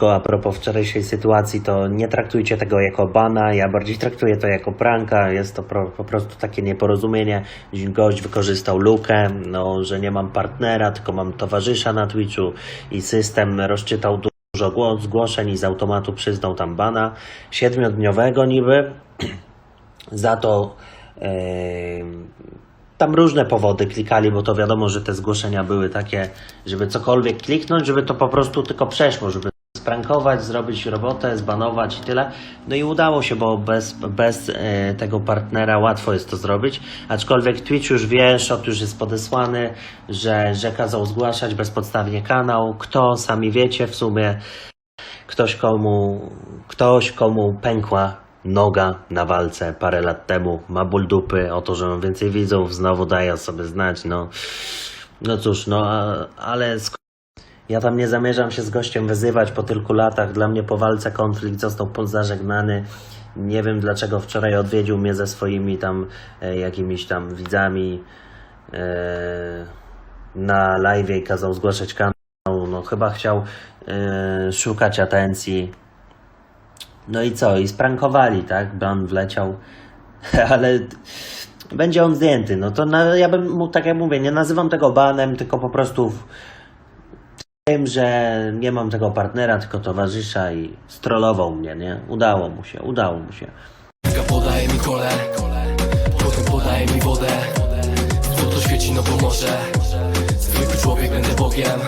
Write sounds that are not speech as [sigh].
A propos wczorajszej sytuacji, to nie traktujcie tego jako bana, ja bardziej traktuję to jako pranka, jest to pro, po prostu takie nieporozumienie. Gość wykorzystał lukę, no, że nie mam partnera, tylko mam towarzysza na Twitchu i system rozczytał dużo głos, zgłoszeń i z automatu przyznał tam bana, siedmiodniowego niby, [clears throat] za to em, tam różne powody klikali, bo to wiadomo, że te zgłoszenia były takie, żeby cokolwiek kliknąć, żeby to po prostu tylko przeszło, żeby sprankować, zrobić robotę, zbanować i tyle. No i udało się, bo bez, bez e, tego partnera łatwo jest to zrobić. Aczkolwiek Twitch już wie, shot już jest podesłany, że, że kazał zgłaszać bezpodstawnie kanał. Kto, sami wiecie w sumie, ktoś komu, ktoś komu pękła noga na walce parę lat temu, ma ból dupy, o to, że mam więcej widzów, znowu daje sobie znać, no, no cóż, no, ale ja tam nie zamierzam się z gościem wyzywać po tylku latach, dla mnie po walce konflikt został zażegnany, nie wiem dlaczego wczoraj odwiedził mnie ze swoimi tam e, jakimiś tam widzami e, na live i kazał zgłaszać kanał, no chyba chciał e, szukać atencji, no i co? I sprankowali, tak? Ban wleciał, [laughs] ale będzie on zdjęty. No to na, ja bym mu, tak jak mówię, nie nazywam tego banem, tylko po prostu w- wiem, że nie mam tego partnera, tylko towarzysza i strollował mnie, nie? Udało mu się, udało mu się. Podaje mi kole Potem podaje mi wodę Złoto świeci, no pomoże Zwykły człowiek, będę Bogiem